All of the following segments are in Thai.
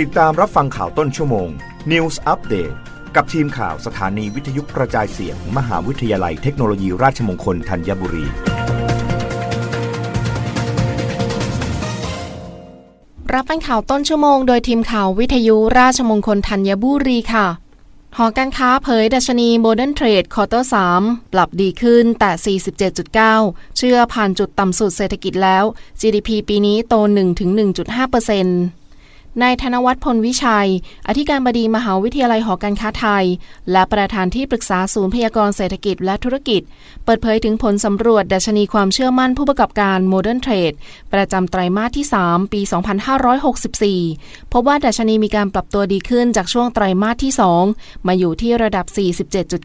ติดตามรับฟังข่าวต้นชั่วโมง News Update กับทีมข่าวสถานีวิทยุกระจายเสียง มหาวิทยาลัยเทคโนโลยีราชมงคลธัญบุรี รับฟังข่าวต้นชั่วโมงโดยทีมข่าววิทยุราชมงคลธัญบุรีค่ะ หอการค้าเผยดัชนี Modern Trade ควอเตอร์3ปรับดีขึ้นแต่ 47.9 เชื่อผ่านจุดต่ำสุดเศรษฐกิจแล้ว GDP ปีนี้โต 1-1.5% นายธนวัฒน์พลวิชัย อธิการบดีมหาวิทยาลัยหอการค้าไทย และประธานที่ปรึกษาศูนย์พยากรณ์เศรษฐกิจและธุรกิจ เปิดเผยถึงผลสำรวจดัชนีความเชื่อมั่นผู้ประกอบการ Modern Trade ประจำไตรมาสที่ 3 ปี 2564 พบว่าดัชนีมีการปรับตัวดีขึ้นจากช่วงไตรมาสที่ 2 มาอยู่ที่ระดับ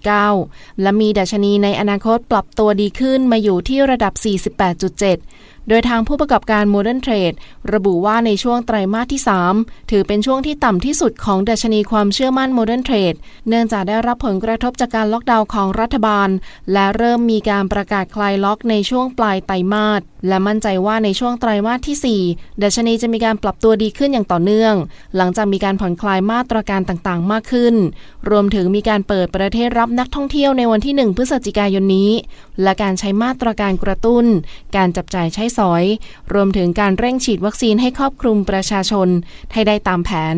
47.9 และมีดัชนีในอนาคตปรับตัวดีขึ้นมาอยู่ที่ระดับ 48.7 โดยทางผู้ประกอบการ Modern Trade ระบุว่าในช่วงไตรมาสที่ 3 ถือเป็นช่วงที่ต่ำที่สุดของดัชนีความเชื่อมั่น Modern Trade เนื่องจากได้รับผลกระทบจากการล็อกดาวน์ของรัฐบาล และเริ่มมีการประกาศคลายล็อกในช่วงปลายไตรมาสและมั่นใจว่าในช่วงไตรมาสที่ 4 ดัชนีจะมีการปรับตัวดีขึ้นอย่างต่อเนื่อง หลังจากมีการผ่อนคลายมาตรการต่างๆ มากขึ้น รวมถึงมีการเปิดประเทศรับนักท่องเที่ยวในวันที่ 1 พฤศจิกายนนี้ และการใช้มาตรการกระตุ้น การจับจ่ายใช้สอย รวมถึงการเร่งฉีดวัคซีนให้ครอบคลุมประชาชน ให้ได้ตามแผน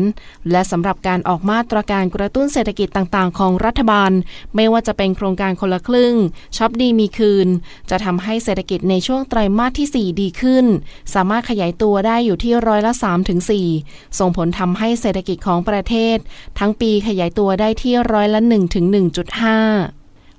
และสำหรับการออกมาตรการกระตุ้นเศรษฐกิจต่างๆ ของรัฐบาล ไม่ว่าจะเป็นโครงการคนละครึ่งช็อปดีมีคืน จะทำให้เศรษฐกิจในช่วงไตรมาสที่ 4 ดีขึ้น สามารถขยายตัวได้อยู่ที่ร้อยละ3ถึง4ส่งผลทำให้เศรษฐกิจของประเทศ ทั้งปีขยายตัวได้ที่ร้อยละ1ถึง1.5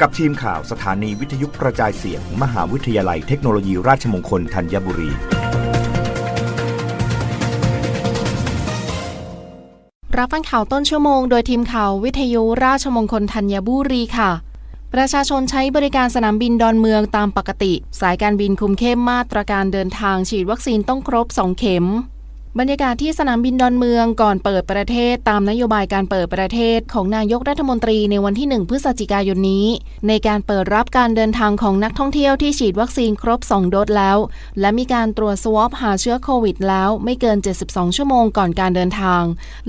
กับทีมข่าวสถานีวิทยุกระจายเสียง มหาวิทยาลัยเทคโนโลยีราชมงคลธัญบุรี รับฟังข่าวต้นชั่วโมง โดยทีมข่าววิทยุราชมงคลธัญบุรีค่ะ ประชาชนใช้บริการสนามบินดอนเมืองตามปกติ สายการบินคุมเข้มมาตรการเดินทางฉีดวัคซีนต้องครบ 2 เข็ม บรรยากาศที่สนามบินดอนเมืองก่อนเปิดประเทศตามนโยบายการเปิดประเทศของนายกรัฐมนตรีในวันที่ 1 พฤศจิกายนนี้ ในการเปิดรับการเดินทางของนักท่องเที่ยวที่ฉีดวัคซีนครบ 2 โดสแล้ว และมีการตรวจสวอปหาเชื้อโควิดแล้วไม่เกิน 72 ชั่วโมงก่อนการเดินทาง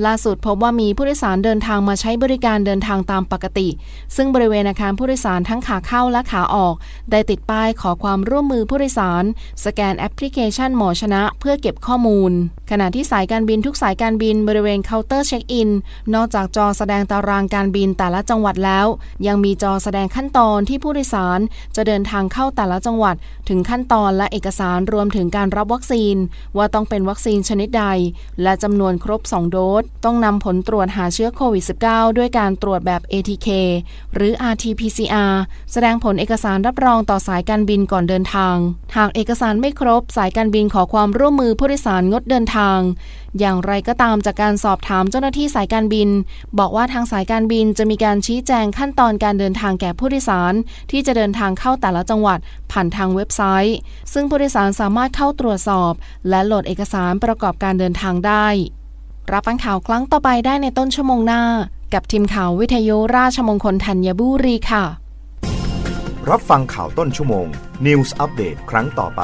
ล่าสุดพบว่ามีผู้โดยสารเดินทางมาใช้บริการเดินทางตามปกติ ซึ่งบริเวณอาคารผู้โดยสารทั้งขาเข้าและขาออก ได้ติดป้ายขอความร่วมมือผู้โดยสาร สแกนแอปพลิเคชันหมอชนะ เพื่อเก็บข้อมูลขณะที่สายการบินทุกสายการบินบริเวณเคาน์เตอร์เช็คอิน นอกจากจอแสดงตารางการบินแต่ละจังหวัดแล้ว ยังมีจอแสดงขั้นตอนที่ผู้โดยสาร จะเดินทางเข้าแต่ละจังหวัด ถึงขั้นตอนและเอกสารรวมถึงการรับวัคซีน ว่าต้องเป็นวัคซีนชนิดใด และจำนวนครบ 2 โดส ต้องนำผลตรวจหาเชื้อโควิด -19 ด้วยการตรวจแบบ ATK หรือ RT-PCR แสดงผลเอกสารรับรองต่อสายการบินก่อนเดินทาง หากเอกสารไม่ครบสายการบินขอความร่วมมือผู้โดยสารงดเดินทางอย่างไรก็ตามจากการสอบถามเจ้าหน้าที่สายการบิน บอกว่าทางสายการบินจะมีการชี้แจงขั้นตอนการเดินทางแก่ผู้โดยสาร ที่จะเดินทางเข้าแต่ละจังหวัดผ่านทางเว็บไซต์ ซึ่งผู้โดยสารสามารถเข้าตรวจสอบ และโหลดเอกสารประกอบการเดินทางได้ รับฟังข่าวครั้งต่อไปได้ในต้นชั่วโมงหน้า กับทีมข่าววิทยุราชมงคลธัญบุรีค่ะ รับฟังข่าวต้นชั่วโมง News Update ครั้งต่อไป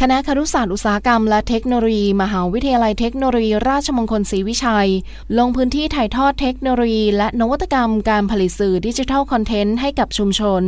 คณะครุศาสตร์อุตสาหกรรมและเทคโนโลยี มหาวิทยาลัยเทคโนโลยี ราชมงคลศรีวิชัย ลงพื้นที่ถ่ายทอดเทคโนโลยี และนวัตกรรมการผลิตสื่อดิจิทัลคอนเทนต์ให้กับชุมชน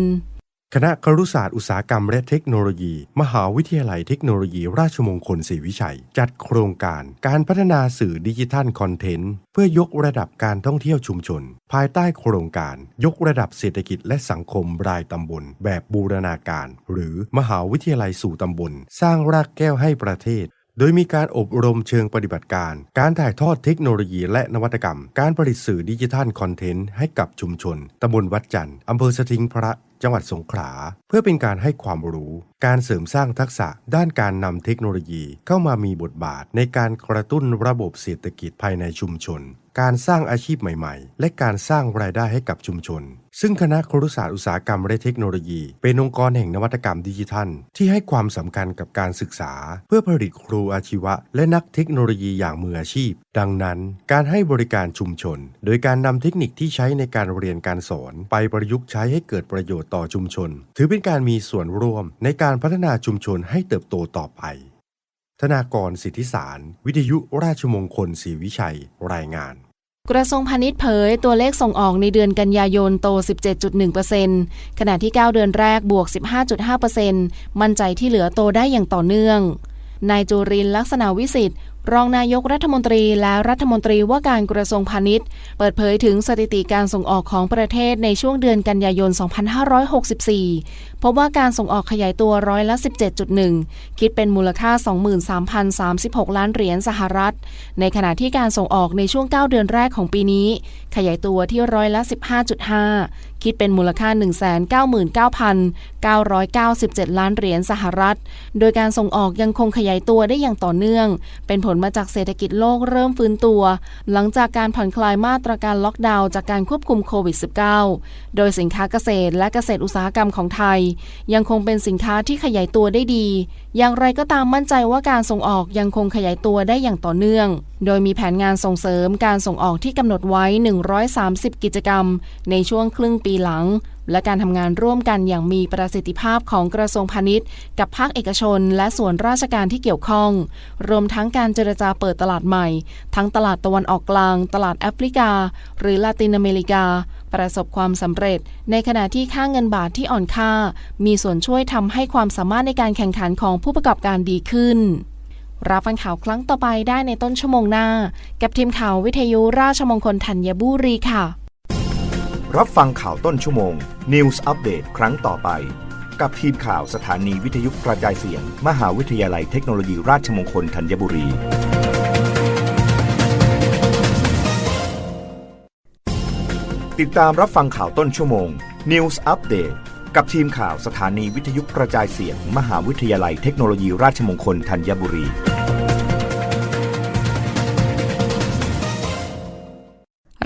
คณะครุศาสตร์อุตสาหกรรมและเทคโนโลยี มหาวิทยาลัยเทคโนโลยี ราชมงคลศรีวิชัย จัดโครงการการพัฒนาสื่อดิจิทัลคอนเทนต์ เพื่อยกระดับการท่องเที่ยวชุมชน ภายใต้โครงการยกระดับเศรษฐกิจและสังคมรายตำบล แบบบูรณาการ หรือมหาวิทยาลัยสู่ตำบล สร้างรากแก้วให้ประเทศโดยมีการอบรมเชิงปฏิบัติการ การถ่ายทอดเทคโนโลยีและนวัตกรรม การผลิตสื่อดิจิทัลคอนเทนต์ให้กับชุมชน ตำบลวัดจันทร์ อำเภอสทิงพระ จังหวัดสงขลา เพื่อเป็นการให้ความรู้ การเสริมสร้างทักษะด้านการนำเทคโนโลยีเข้ามามีบทบาทในการกระตุ้นระบบเศรษฐกิจภายในชุมชน การสร้างอาชีพใหม่ๆ และการสร้างรายได้ให้กับชุมชน ซึ่งคณะครุศาสตร์อุตสาหกรรมและเทคโนโลยี เป็นองค์กรแห่งนวัตกรรมดิจิทัล ที่ให้ความสำคัญกับการศึกษา เพื่อผลิตครูอาชีวะ และนักเทคโนโลยีอย่างมืออาชีพ ดังนั้น การให้บริการชุมชน โดยการนำเทคนิคที่ใช้ในการเรียนการสอน ไปประยุกต์ใช้ให้เกิดประโยชน์ต่อชุมชน ถือเป็นการมีส่วนร่วมในการพัฒนาชุมชนให้เติบโตต่อไปธนากรสิทธิสาร วิทยุราชมงคลศรีวิชัย รายงาน กระทรวงพาณิชย์เผยตัวเลขส่งออกในเดือนกันยายนโต 17.1%ขณะที่ 9 เดือนแรกบวก 15.5%มั่นใจที่เหลือโตได้อย่างต่อเนื่อง นายจุรินลักษณะวิสิทธิ์ รองนายกรัฐมนตรีและรัฐมนตรีว่าการกระทรวงพาณิชย์ เปิดเผยถึงสถิติการส่งออกของประเทศในช่วงเดือนกันยายน 2564 พบว่าการส่งออกขยายตัวร้อยละ 17.1 คิดเป็นมูลค่า 23,036 ล้านเหรียญสหรัฐ ในขณะที่การส่งออกในช่วง 9 เดือนแรกของปีนี้ ขยายตัวที่ร้อยละ 15.5 คิดเป็นมูลค่า 199,997 ล้านเหรียญสหรัฐ โดยการส่งออกยังคงขยายตัวได้อย่างต่อเนื่อง เป็นผลมาจากเศรษฐกิจโลกเริ่มฟื้นตัว หลังจากการผ่อนคลายมาตรการล็อกดาวน์จากการควบคุมโควิด -19 โดยสินค้าเกษตรและเกษตรอุตสาหกรรมของไทย ยังคงเป็นสินค้าที่ขยายตัวได้ดี อย่างไรก็ตามมั่นใจว่าการส่งออกยังคงขยายตัวได้อย่างต่อเนื่อง โดยมีแผนงานส่งเสริมการส่งออกที่กำหนดไว้ 130 กิจกรรม ในช่วงครึ่งปีหลัง และการทำงานร่วมกันอย่างมีประสิทธิภาพของกระทรวงพาณิชย์ กับภาคเอกชน และส่วนราชการที่เกี่ยวข้อง รวมทั้งการเจรจาเปิดตลาดใหม่ ทั้งตลาดตะวันออกกลาง ตลาดแอฟริกา หรือลาตินอเมริกา ประสบความสำเร็จ ในขณะที่ค่าเงินบาทที่อ่อนค่า มีส่วนช่วยทำให้ความสามารถในการแข่งขันของผู้ประกอบการดีขึ้น รับฟังข่าวครั้งต่อไปได้ในต้นชั่วโมงหน้า กับทีมข่าววิทยุราชมงคลธัญบุรีค่ะ รับฟังข่าวต้นชั่วโมง News อัปเดตครั้งต่อไป กับทีมข่าวสถานีวิทยุกระจายเสียง มหาวิทยาลัยเทคโนโลยีราชมงคลธัญบุรี ติดตามรับฟังข่าวต้นชั่วโมง News อัปเดตกับทีมข่าวสถานีวิทยุกระจายเสียง มหาวิทยาลัยเทคโนโลยีราชมงคลธัญบุรี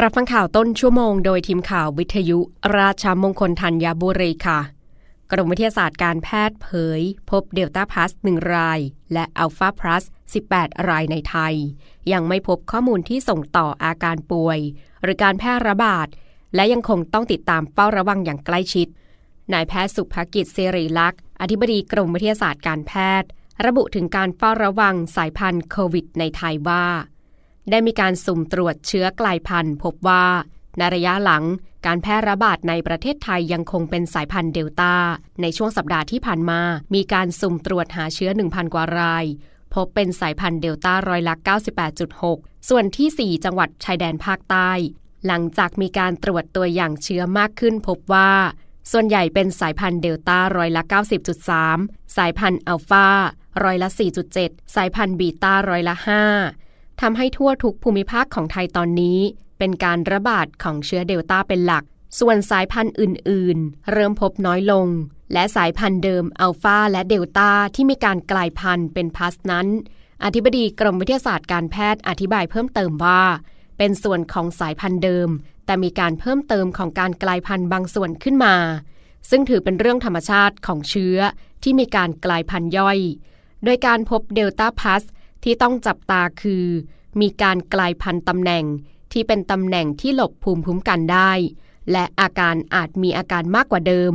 รับฟังข่าวต้นชั่วโมงโดยทีมข่าววิทยุราชมงคลธัญบุรีค่ะ กรมวิทยาศาสตร์การแพทย์เผย พบเดลต้าพลัส1ราย และอัลฟาพลัส18 รายในไทย ยังไม่พบข้อมูลที่ส่งต่ออาการป่วย หรือการแพร่ระบาด และยังคงต้องติดตามเฝ้าระวังอย่างใกล้ชิด นายแพทย์สุภกิจเสรีลักษ์ อธิบดีกรมวิทยาศาสตร์การแพทย์ ระบุถึงการเฝ้าระวังสายพันธุ์โควิดในไทยว่า ได้มีการสุ่มตรวจเชื้อกลายพันธุ์ พบว่าในระยะหลังการแพร่ระบาดในประเทศไทยยังคงเป็นสายพันธุ์เดลต้า ในช่วงสัปดาห์ที่ผ่านมา มีการสุ่มตรวจหาเชื้อ 1,000 กว่าราย พบเป็นสายพันธุ์เดลต้าร้อยละ 98.6 ส่วนที่ 4 จังหวัดชายแดนภาคใต้ หลังจากมีการตรวจตัวอย่างเชื้อมากขึ้นพบว่า ส่วนใหญ่เป็นสายพันธุ์เดลต้าร้อยละ 90.3 สายพันธุ์อัลฟาร้อยละ 4.7 สายพันธุ์บีต้าร้อยละ 5ทำให้ทั่วทุกภูมิภาคของไทยตอนนี้ เป็นการระบาดของเชื้อเดลต้าเป็นหลัก ส่วนสายพันธุ์อื่น ๆ เริ่มพบน้อยลง และสายพันธุ์เดิมอัลฟาและเดลต้าที่มีการกลายพันธุ์เป็นพัสนั้น อธิบดีกรมวิทยาศาสตร์การแพทย์อธิบายเพิ่มเติมว่า เป็นส่วนของสายพันธุ์เดิม แต่มีการเพิ่มเติมของการกลายพันธุ์บางส่วนขึ้นมา ซึ่งถือเป็นเรื่องธรรมชาติของเชื้อที่มีการกลายพันธุ์ย่อย โดยการพบเดลต้าพัสที่ต้องจับตาคือ มีการกลายพันธุ์ตำแหน่งที่เป็นตำแหน่งที่หลบภูมิคุ้มกันได้ และอาการอาจมีอาการมากกว่าเดิม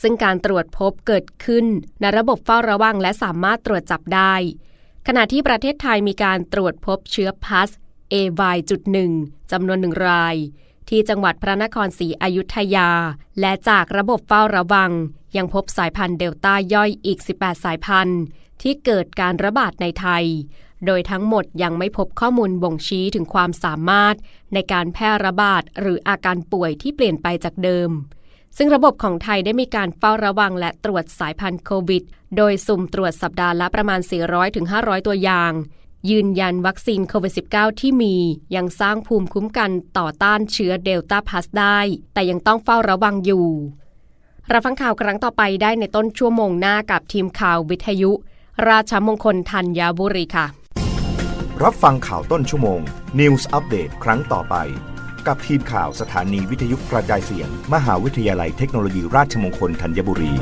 ซึ่งการตรวจพบเกิดขึ้นในระบบเฝ้าระวังและสามารถตรวจจับได้ ขณะที่ประเทศไทยมีการตรวจพบเชื้อพัส AY.1 จำนวนหนึ่งราย ที่จังหวัดพระนครศรีอยุธยา และจากระบบเฝ้าระวัง ยังพบสายพันธุ์เดลต้าย่อยอีก 18 สายพันธุ์ ที่เกิดการระบาดในไทย โดยทั้งหมดยังไม่พบข้อมูลบ่งชี้ถึงความสามารถ ในการแพร่ระบาดหรืออาการป่วยที่เปลี่ยนไปจากเดิมซึ่งระบบของไทยได้มีการเฝ้าระวังและตรวจสายพันธุ์โควิด โดยสุ่มตรวจสัปดาห์ละประมาณ 400-500 ตัวอย่าง ยืนยันวัคซีนโควิด -19 ที่มียังสร้างภูมิคุ้มกันต่อต้านเชื้อเดลต้าพลัสได้ แต่ยังต้องเฝ้าระวังอยู่ รับฟังข่าวครั้งต่อไปได้ในต้นชั่วโมงหน้ากับทีมข่าววิทยุ ราชมงคลธัญบุรีค่ะ รับฟังข่าวต้นชั่วโมง News อัปเดตครั้งต่อไป กับทีมข่าวสถานีวิทยุกระจายเสียง มหาวิทยาลัยเทคโนโลยีราชมงคลธัญบุรี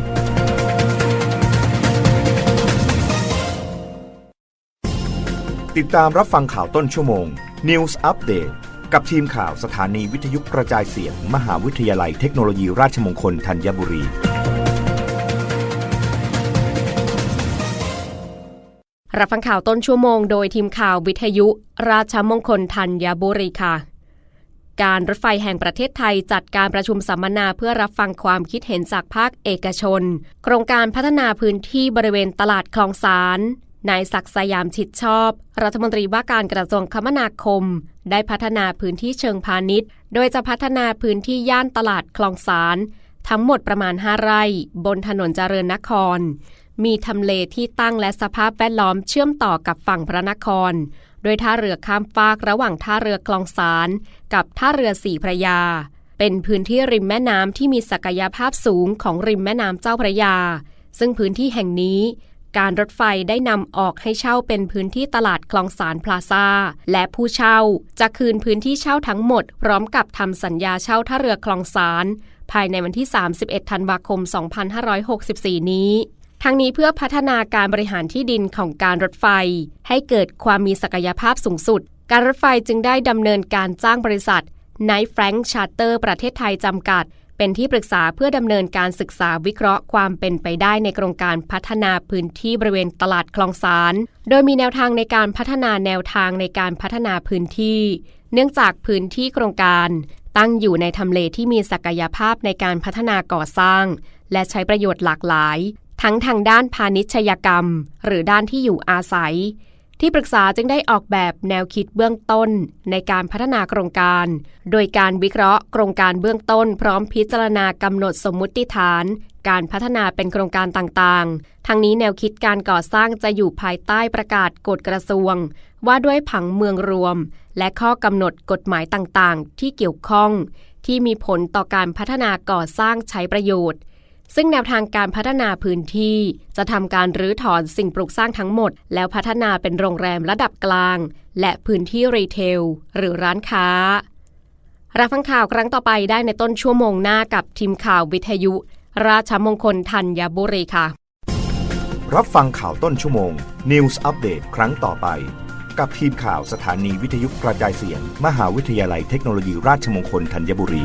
ติดตามรับฟังข่าวต้นชั่วโมง News อัปเดตกับทีมข่าวสถานีวิทยุกระจายเสียง มหาวิทยาลัยเทคโนโลยีราชมงคลธัญบุรี รับฟังข่าวต้นชั่วโมงโดยทีมข่าววิทยุราชมงคลธัญบุรีค่ะ การรถไฟแห่งประเทศไทยจัดการประชุมสัมมนาเพื่อรับฟังความคิดเห็นจากภาคเอกชน โครงการพัฒนาพื้นที่บริเวณตลาดคลองสาร นายศักสยามชิดชอบ รัฐมนตรีว่าการกระทรวงคมนาคม ได้พัฒนาพื้นที่เชิงพาณิชย์ โดยจะพัฒนาพื้นที่ย่านตลาดคลองสาร ทั้งหมดประมาณ 5 ไร่ บนถนนเจริญนคร มีทำเลที่ตั้งและสภาพแวดล้อมเชื่อมต่อกับฝั่งพระนคร โดยท่าเรือข้ามฟากระหว่างท่าเรือคลองสารกับท่าเรือสีพระยา เป็นพื้นที่ริมแม่น้ำที่มีศักยภาพสูงของริมแม่น้ำเจ้าพระยา ซึ่งพื้นที่แห่งนี้ การรถไฟได้นำออกให้เช่าเป็นพื้นที่ตลาดคลองสารพลาซาและผู้เช่าจะคืนพื้นที่เช่าทั้งหมด พร้อมกับทำสัญญาเช่าท่าเรือคลองสารภายในวันที่ 31 ธันวาคม 2564 นี้ ทั้งนี้เพื่อพัฒนาการบริหารที่ดินของการรถไฟ ให้เกิดความมีศักยภาพสูงสุด การรถไฟจึงได้ดำเนินการจ้างบริษัท Night Frank Charter ประเทศไทยจำกัด เป็นที่ปรึกษาเพื่อดำเนินการศึกษาวิเคราะห์ความเป็นไปได้ในโครงการพัฒนาพื้นที่บริเวณตลาดคลองสาร โดยมีแนวทางในการพัฒนาแนวทางในการพัฒนาพื้นที่ เนื่องจากพื้นที่โครงการตั้งอยู่ในทำเลที่มีศักยภาพในการพัฒนาก่อสร้าง และใช้ประโยชน์หลากหลาย ทั้งทางด้านพาณิชยกรรม หรือด้านที่อยู่อาศัย ที่ปรึกษาจึงได้ออกแบบแนวคิดเบื้องต้นในการพัฒนาโครงการ โดยการวิเคราะห์โครงการเบื้องต้น พร้อมพิจารณากำหนดสมมุติฐาน การพัฒนาเป็นโครงการต่างๆ ทั้งนี้แนวคิดการก่อสร้างจะอยู่ภายใต้ประกาศกฎกระทรวง ว่าด้วยผังเมืองรวม และข้อกำหนดกฎหมายต่างๆ ที่เกี่ยวข้อง ที่มีผลต่อการพัฒนาก่อสร้างใช้ประโยชน์ ซึ่งแนวทางการพัฒนาพื้นที่ จะทำการรื้อถอนสิ่งปลูกสร้างทั้งหมด แล้วพัฒนาเป็นโรงแรมระดับกลาง และพื้นที่รีเทล หรือร้านค้า รับฟังข่าวครั้งต่อไปได้ในต้นชั่วโมงหน้ากับทีมข่าววิทยุ ราชมงคลธัญบุรีค่ะ รับฟังข่าวต้นชั่วโมง News อัปเดตครั้งต่อไป กับทีมข่าวสถานีวิทยุกระจายเสียง มหาวิทยาลัยเทคโนโลยีราชมงคลธัญบุรี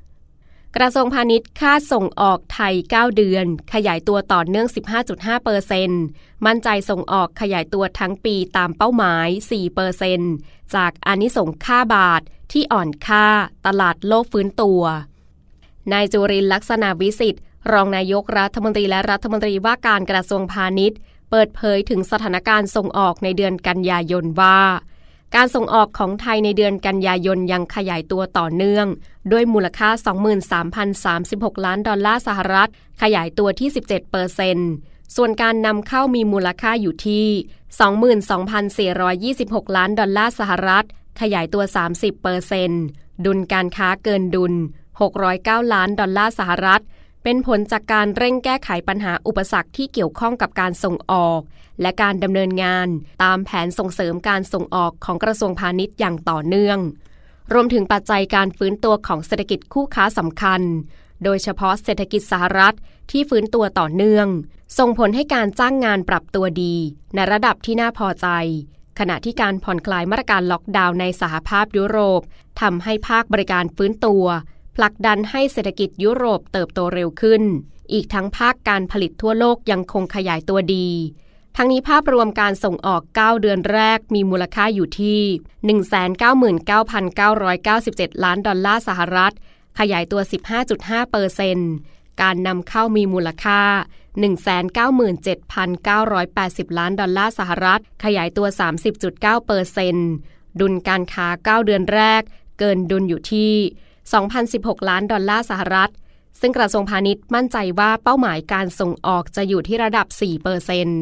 กระทรวงพาณิชย์คาดส่งออกไทย 9 เดือน ขยายตัวต่อเนื่อง 15.5เปอร์เซ็นต์มั่นใจส่งออกขยายตัวทั้งปีตามเป้าหมาย4เปอร์เซ็นต์จากอานิสงค่าบาทที่อ่อนค่า ตลาดโลกฟื้นตัวนายจุรินลักษณะวิสิทธิ์รองนายกรัฐมนตรีและรัฐมนตรีว่าการกระทรวงพาณิชย์ เปิดเผยถึงสถานการณ์ส่งออกในเดือนกันยายนว่า การส่งออกของไทยในเดือนกันยายนยังขยายตัวต่อเนื่อง ด้วยมูลค่า 23,036 ล้านดอลลาร์สหรัฐ ขยายตัวที่ 17เปอร์เซนต์ส่วนการนำเข้ามีมูลค่าอยู่ที่ 22,426 ล้านดอลลาร์สหรัฐ ขยายตัว 30เปอร์เซนต์ดุลการค้าเกินดุล 609 ล้านดอลลาร์สหรัฐ เป็นผลจากการเร่งแก้ไขปัญหาอุปสรรคที่เกี่ยวข้องกับการส่งออก และการดำเนินงานตามแผนส่งเสริมการส่งออกของกระทรวงพาณิชย์อย่างต่อเนื่อง รวมถึงปัจจัยการฟื้นตัวของเศรษฐกิจคู่ค้าสำคัญ โดยเฉพาะเศรษฐกิจสหรัฐที่ฟื้นตัวต่อเนื่อง ส่งผลให้การจ้างงานปรับตัวดี ในระดับที่น่าพอใจ ขณะที่การผ่อนคลายมาตรการล็อกดาวน์ในสหภาพยุโรปทำให้ภาคบริการฟื้นตัว ผลักดันให้เศรษฐกิจยุโรปเติบโตเร็วขึ้น อีกทั้งภาคการผลิตทั่วโลกยังคงขยายตัวดี ทั้งนี้ภาพรวมการส่งออก 9 เดือนแรกมีมูลค่าอยู่ที่ 199,997 ล้านดอลลาร์สหรัฐ ขยายตัว 15.5เปอร์เซนต์การนำเข้ามีมูลค่า 197,980 ล้านดอลลาร์สหรัฐ ขยายตัว 30.9เปอร์เซนต์ดุลการค้า 9 เดือนแรก เกินดุลอยู่ที่ 2,016 ล้านดอลลาร์สหรัฐ ซึ่งกระทรวงพาณิชย์มั่นใจว่าเป้าหมายการส่งออกจะอยู่ที่ระดับ 4เปอร์เซ็นต์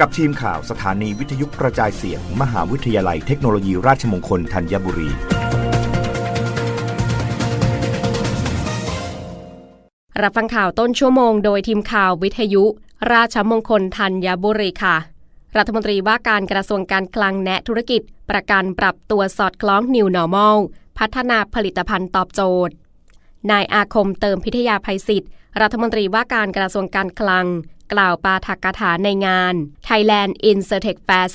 กับทีมข่าวสถานีวิทยุกระจายเสียง มหาวิทยาลัยเทคโนโลยีราชมงคลธัญบุรี รับฟังข่าวต้นชั่วโมงโดยทีมข่าววิทยุ ราชมงคลธัญบุรีค่ะ รัฐมนตรีว่าการกระทรวงการคลังแนะธุรกิจ ประกันปรับตัวสอดคล้อง New Normal พัฒนาผลิตภัณฑ์ตอบโจทย์ นายอาคมเติมพิทยาภัยศิษย์รัฐมนตรีว่าการกระทรวงการคลัง กล่าวปาฐกถาในงาน Thailand Insurtech Fair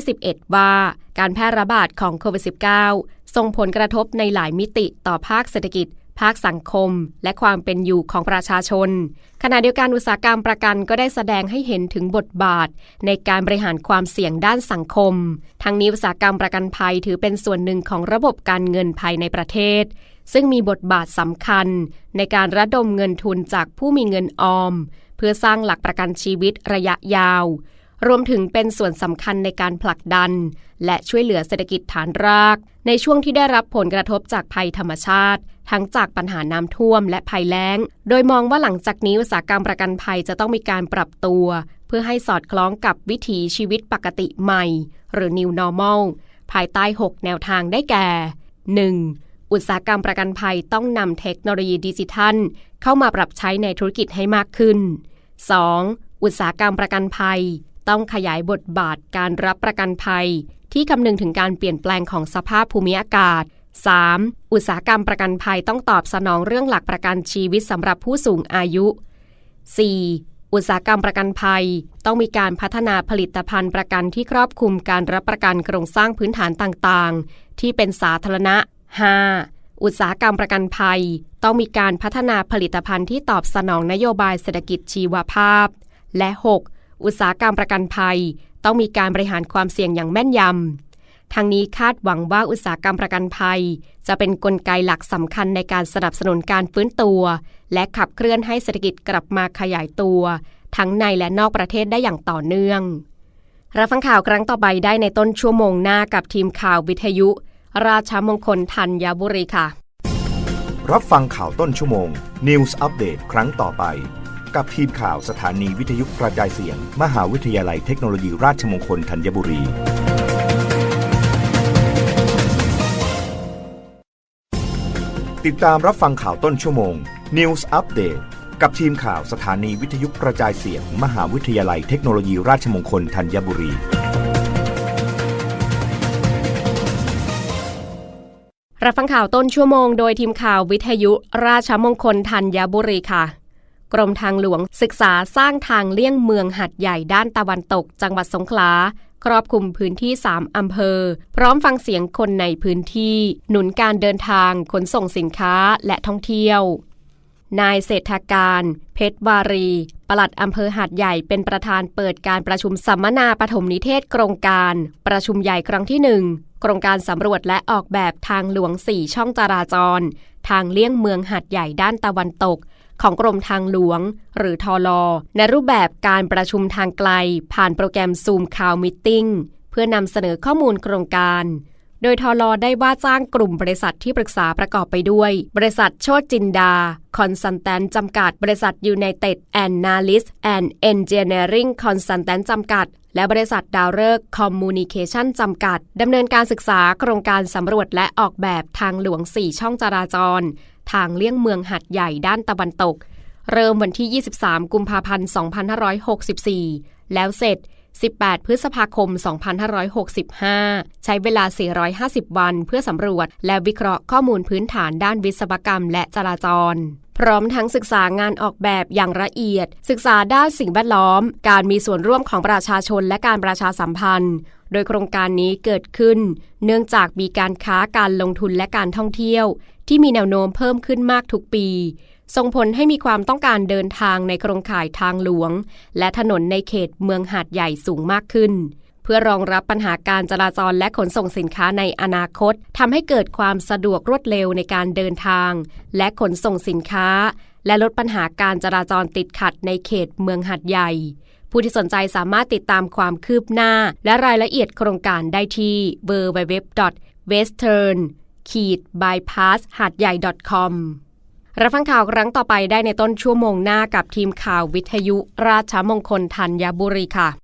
2021 ว่า การแพร่ระบาดของโควิด -19 ส่งผลกระทบในหลายมิติต่อภาคเศรษฐกิจ ภาคสังคม และความเป็นอยู่ของประชาชน ขณะเดียวกันอุตสาหกรรมประกันก็ได้แสดงให้เห็นถึงบทบาท ในการบริหารความเสี่ยงด้านสังคม ทั้งนี้อุตสาหกรรมประกันภัยถือเป็นส่วนหนึ่งของระบบการเงินภายในประเทศซึ่งมีบทบาทสำคัญในการระดมเงินทุนจากผู้มีเงินออม พื่อสร้างหลักประกันชีวิตระยะยาว รวมถึงเป็นส่วนสำคัญในการผลักดัน และช่วยเหลือเศรษฐกิจฐานราก ในช่วงที่ได้รับผลกระทบจากภัยธรรมชาติ ทั้งจากปัญหาน้ำท่วมและภัยแล้ง โดยมองว่าหลังจากนี้อุตสาหกรรมประกันภัยจะต้องมีการปรับตัว เพื่อให้สอดคล้องกับวิถีชีวิตปกติใหม่ หรือ New Normal ภายใต้ 6 แนวทางได้แก่ 1. อุตสาหกรรมประกันภัยต้องนำเทคโนโลยีดิจิทัล เข้ามาปรับใช้ในธุรกิจให้มากขึ้น 2. อุตสาหกรรมประกันภัย ต้องขยายบทบาทการรับประกันภัย ที่คำนึงถึงการเปลี่ยนแปลงของสภาพภูมิอากาศ 3. อุตสาหกรรมประกันภัยต้องตอบสนองเรื่องหลักประกันชีวิตสำหรับผู้สูงอายุ 4. อุตสาหกรรมประกันภัย ต้องมีการพัฒนาผลิตภัณฑ์ประกันที่ครอบคลุมการรับประกันโครงสร้างพื้นฐานต่างๆ ที่เป็นสาธารณะ 5. อุตสาหกรรมประกันภัย ต้องมีการพัฒนาผลิตภัณฑ์ที่ตอบสนองนโยบายเศรษฐกิจชีวภาพ และ 6. อุตสาหกรรมประกันภัย ต้องมีการบริหารความเสี่ยงอย่างแม่นยำทางนี้คาดหวังว่าอุตสาหกรรมประกันภัย จะเป็นนกลไกหลักสำคัญในการสนับสนุนการฟื้นตัว และขับเคลื่อนให้เศรษฐกิจกลับมาขยายตัว ทั้งในและนอกประเทศได้อย่างต่อเนื่องรับฟังข่าวครั้งต่อไปได้ในต้นชั่วโมงหน้ากับทีมข่าววิทยุ ราชมงคลธัญบุรีค่ะ รับฟังข่าวต้นชั่วโมง News อัปเดตครั้งต่อไป กับทีมข่าวสถานีวิทยุกระจายเสียง มหาวิทยาลัยเทคโนโลยีราชมงคลธัญบุรีติดตามรับฟังข่าวต้นชั่วโมง News อัปเดตกับทีมข่าวสถานีวิทยุกระจายเสียง มหาวิทยาลัยเทคโนโลยีราชมงคลธัญบุรี รับฟังข่าวต้นชั่วโมงโดยทีมข่าววิทยุราชมงคลธัญบุรีค่ะ กรมทางหลวงศึกษาสร้างทางเลี่ยงเมืองหัดใหญ่ด้านตะวันตก จังหวัดสงขลาครอบคลุมพื้นที่ 3 อำเภอ พร้อมฟังเสียงคนในพื้นที่ หนุนการเดินทางขนส่งสินค้าและท่องเที่ยว นายเศรษฐการ เพชรวารี ปลัดอำเภอหาดใหญ่เป็นประธานเปิดการประชุมสัมมนาปฐมนิเทศโครงการ ประชุมใหญ่ครั้งที่1โครงการสำรวจและออกแบบทางหลวง 4 ช่องจราจร ทางเลี่ยงเมืองหาดใหญ่ด้านตะวันตก ของกรมทางหลวง หรือทอลอในรูปแบบการประชุมทางไกล ผ่านโปรแกรมซูมคาวมิ e เพื่อนำเสนอข้อมูลโครงการ โดยทอรอได้ว่าจ้างกลุ่มบริษัทที่ปรึกษาประกอบไปด้วย บริษัทโชติจินดา คอนซัลแทนจำกัด บริษัทยูไนเต็ดแอนนาลิสแอนด์เอนจิเนียริงคอนซัลแทนจำกัด และบริษัทดาวเลิกคอมมูนิเคชันจำกัดดำเนินการศึกษาโครงการสำรวจและออกแบบทางหลวง 4 ช่องจราจร ทางเลี่ยงเมืองหัดใหญ่ด้านตะวันตก เริ่มวันที่ 23 กุมภาพันธ์ 2564 แล้วเสร็จ 18 พฤษภาคม 2565 ใช้เวลา 450 วันเพื่อสำรวจ และวิเคราะห์ข้อมูลพื้นฐานด้านวิศวกรรมและจราจร พร้อมทั้งศึกษางานออกแบบอย่างละเอียด ศึกษาด้านสิ่งแวดล้อม การมีส่วนร่วมของประชาชนและการประชาสัมพันธ์ โดยโครงการนี้เกิดขึ้น เนื่องจากมีการค้าการลงทุนและการท่องเที่ยว ที่มีแนวโน้มเพิ่มขึ้นมากทุกปี ส่งผลให้มีความต้องการเดินทางในโครงข่ายทางหลวง และถนนในเขตเมืองหาดใหญ่สูงมากขึ้น เพื่อรองรับปัญหาการจราจรและขนส่งสินค้าในอนาคตทำให้เกิดความสะดวกรวดเร็วในการเดินทาง และขนส่งสินค้า และลดปัญหาการจราจรติดขัดในเขตเมืองหาดใหญ่ ผู้ที่สนใจสามารถติดตามความคืบหน้า และรายละเอียดโครงการได้ที่ www.western bypass หาดใหญ่ .com รับฟังข่าวครั้งต่อไปได้ในต้นชั่วโมงหน้ากับทีมข่าววิทยุราชมงคลธัญบุรีค่ะ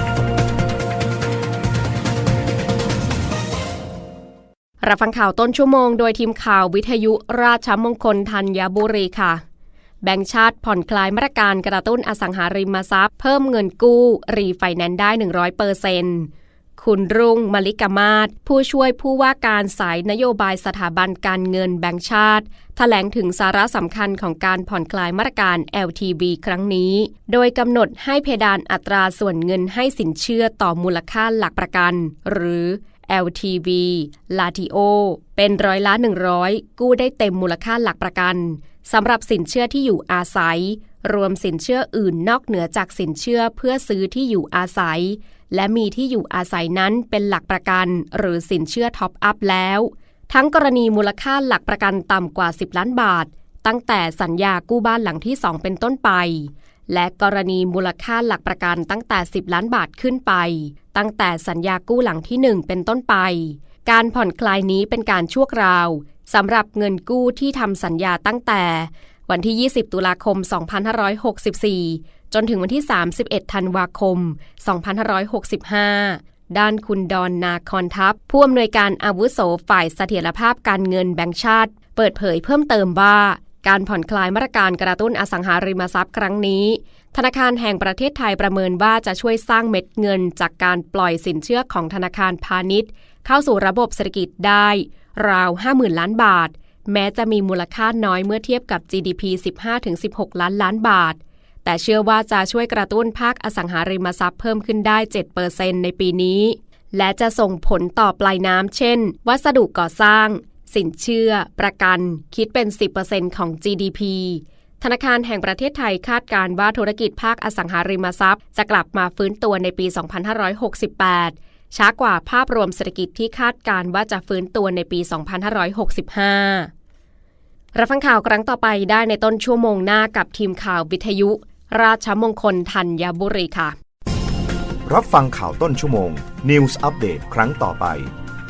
รับฟังข่าวต้นชั่วโมงโดยทีมข่าววิทยุราชมงคลธัญบุรีค่ะ แบงก์ชาติผ่อนคลายมาตรการกระตุ้นอสังหาริมทรัพย์ เพิ่มเงินกู้ รีไฟแนนซ์ได้ 100เปอร์เซ็นต์คุณรุ่งมลิกามาศผู้ช่วยผู้ว่าการสายนโยบายสถาบันการเงินแบงก์ชาติแถลงถึงสาระสำคัญของการผ่อนคลายมาตรการ LTV ครั้งนี้ โดยกำหนดให้เพดานอัตราส่วนเงินให้สินเชื่อต่อมูลค่าหลักประกัน หรือ LTV Latio เป็นร้อยละ 100 กู้ได้เต็มมูลค่าหลักประกันสำหรับสินเชื่อที่อยู่อาศัย รวมสินเชื่ออื่นนอกเหนือจากสินเชื่อเพื่อซื้อที่อยู่อาศัย และมีที่อยู่อาศัยนั้นเป็นหลักประกัน หรือสินเชื่อท็อปอัพแล้ว ทั้งกรณีมูลค่าหลักประกันต่ำกว่า 10 ล้านบาท ตั้งแต่สัญญากู้บ้านหลังที่ 2 เป็นต้นไป และกรณีมูลค่าหลักประกันตั้งแต่ 10 ล้านบาทขึ้นไป ตั้งแต่สัญญากู้หลังที่ 1 เป็นต้นไป การผ่อนคลายนี้เป็นการชั่วคราวสำหรับเงินกู้ที่ทำสัญญาตั้งแต่ วันที่ 20 ตุลาคม 2564 จนถึงวันที่ 31 ธันวาคม 2565ด้านคุณดอนนาคอนทัพ ผู้อำนวยการอาวุโสฝ่ายเสถียรภาพการเงินแบงก์ชาติ เปิดเผยเพิ่มเติมว่า การผ่อนคลายมาตรการกระตุ้นอสังหาริมทรัพย์ครั้งนี้ ธนาคารแห่งประเทศไทยประเมินว่าจะช่วยสร้างเม็ดเงินจากการปล่อยสินเชื่อของธนาคารพาณิชย์ เข้าสู่ระบบเศรษฐกิจได้ ราว 50,000 ล้านบาท แม้จะมีมูลค่าน้อยเมื่อเทียบกับ GDP 15-16 ล้านล้านบาท แต่เชื่อว่าจะช่วยกระตุ้นภาคอสังหาริมทรัพย์เพิ่มขึ้นได้ 7%ในปีนี้ และจะส่งผลต่อปลายน้ำเช่น วัสดุก่อสร้าง สินเชื่อ ประกัน คิดเป็น 10%ของ GDP ธนาคารแห่งประเทศไทยคาดการ์ว่าธุรกิจภาคอสังหาริมทรัพย์ จะกลับมาฟื้นตัวในปี 2568 ช้ากว่าภาพรวมเศรษฐกิจที่คาดการ์ว่าจะฟื้นตัวในปี 2565 รับฟังข่าวครั้งต่อไปได้ในต้นชั่วโมงหน้ากับทีมข่าววิทยุ ราชมงคลธัญบุรีค่ะ รับฟังข่าวต้นชั่วโมง News อัปเดตครั้งต่อไป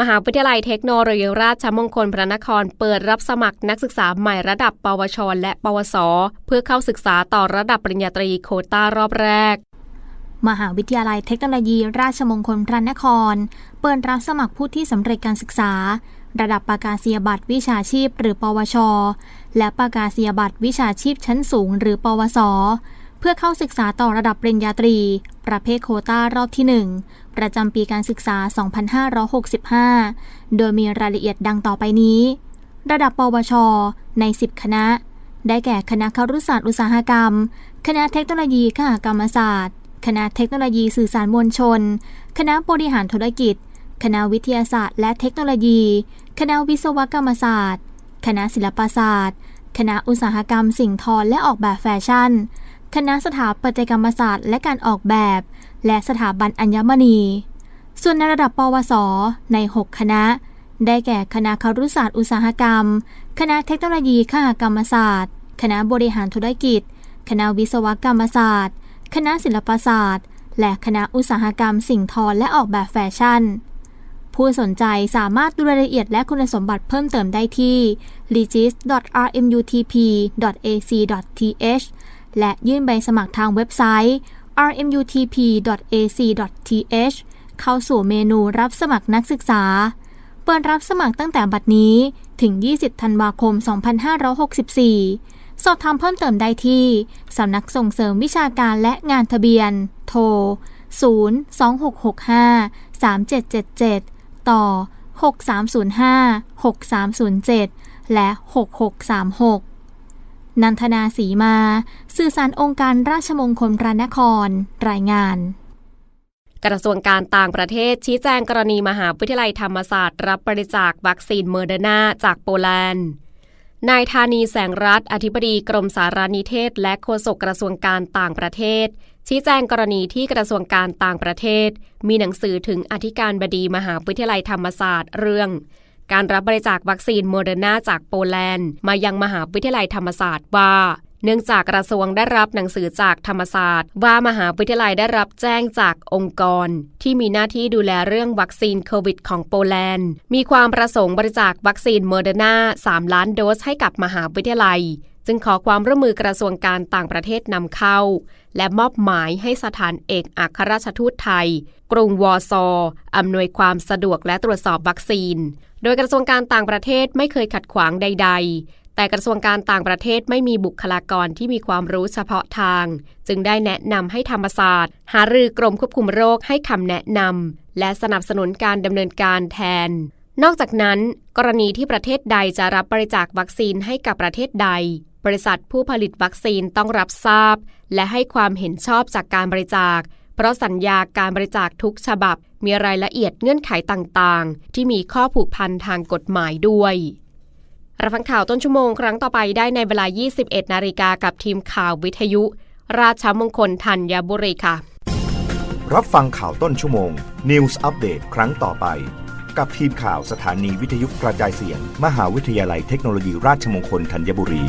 มหาวิทยาลัยเทคโนโลยีราชมงคลพระนครเปิดรับสมัครนักศึกษาใหม่ระดับปวช และปวส เพื่อเข้าศึกษาต่อระดับปริญญาตรีโควต้ารอบแรก มหาวิทยาลัยเทคโนโลยีราชมงคลพระนคร เปิดรับสมัครผู้ที่สำเร็จการศึกษา ระดับประกาศนียบัตรวิชาชีพ หรือปวช และประกาศนียบัตรวิชาชีพชั้นสูง หรือปวส เพื่อเข้าศึกษาต่อระดับปริญญาตรี ประเภทโคต้ารอบที่ 1 ประจำปีการศึกษา 2565 โดยมีรายละเอียดดังต่อไปนี้ ระดับปวช ใน 10 คณะ ได้แก่คณะครุศาสตร์อุตสาหกรรม คณะเทคโนโลยีคหกรรมศาสตร์ คณะเทคโนโลยีสื่อสารมวลชน คณะบริหารธุรกิจ คณะวิทยาศาสตร์ และเทคโนโลยี คณะวิศวกรรมศาสตร์ คณะศิลปศาสตร์ คณะอุตสาหกรรมสิ่งทอและออกแบบแฟชั่น คณะสถาปัตยกรรมศาสตร์และการออกแบบ และสถาบันอัญมณี ส่วนในระดับปวส ใน 6 คณะ ได้แก่คณะครุศาสตร์อุตสาหกรรม คณะเทคโนโลยีคหกรรมศาสตร์ คณะบริหารธุรกิจ คณะวิศวกรรมศาสตร์ คณะศิลปศาสตร์ และคณะอุตสาหกรรมสิ่งทอและออกแบบแฟชั่นผู้สนใจสามารถดูรายละเอียดและคุณสมบัติเพิ่มเติมได้ที่ regis.rmutp.ac.th และยื่นใบสมัครทางเว็บไซต์ rmutp.ac.th เข้าสู่เมนูรับสมัครนักศึกษา เปิดรับสมัครตั้งแต่บัดนี้ถึง 20 ธันวาคม 2564 สอบถามเพิ่มเติมได้ที่สำนักส่งเสริมวิชาการและงานทะเบียน โทร 02665 3777 ต่อ 6305 6307 และ 6636 นันทนาสีมา สื่อสารองค์การราชมงคลพระนคร รายงานกระทรวงการต่างประเทศชี้แจงกรณีมหาวิทยาลัยธรรมศาสตร์ รับบริจาควัคซีนเมอร์เดนาจากโปแลนด์ นายธานีแสงรัฐอธิบดีกรมสารนิเทศ และโฆษกกระทรวงการต่างประเทศ ชี้แจงกรณีที่กระทรวงการต่างประเทศ มีหนังสือถึงอธิการบดีมหาวิทยาลัยธรรมศาสตร์เรื่อง การรับบริจาควัคซีนโมเดอร์นาจากโปแลนด์ มายังมหาวิทยาลัยธรรมศาสตร์ว่าเนื่องจากกระทรวงได้รับหนังสือจากธรรมศาสตร์ ว่ามหาวิทยาลัยได้รับแจ้งจากองค์กร ที่มีหน้าที่ดูแลเรื่องวัคซีนโควิดของโปแลนด์ มีความประสงค์บริจาควัคซีนโมเดอร์นา3ล้านโดสให้กับมหาวิทยาลัย จึงขอความร่วมมือกระทรวงการต่างประเทศนำเข้า และมอบหมายให้สถานเอกอัครราชทูตไทย กรุงวอร์ซออำนวยความสะดวกและตรวจสอบวัคซีน โดยกระทรวงการต่างประเทศไม่เคยขัดขวางใด ๆ แต่กระทรวงการต่างประเทศไม่มีบุคลากรที่มีความรู้เฉพาะทาง จึงได้แนะนำให้ธรรมศาสตร์ หารือกรมควบคุมโรคให้คำแนะนำและสนับสนุนการดำเนินการแทนนอกจากนั้น กรณีที่ประเทศใดจะรับบริจาควัคซีนให้กับประเทศใด บริษัทผู้ผลิตวัคซีนต้องรับทราบ และให้ความเห็นชอบจากการบริจาค เพราะสัญญาการบริจาคทุกฉบับ มีรายละเอียดเงื่อนไขต่างๆ ที่มีข้อผูกพันทางกฎหมายด้วย รับฟังข่าวต้นชั่วโมงครั้งต่อไปได้ในเวลา 21 นาฬิกากับทีมข่าววิทยุ ราชมงคลธัญบุรีค่ะ รับฟังข่าวต้นชั่วโมง News อัปเดตครั้งต่อไปกับทีมข่าวสถานีวิทยุกระจายเสียง มหาวิทยาลัยเทคโนโลยีราชมงคลธัญบุรี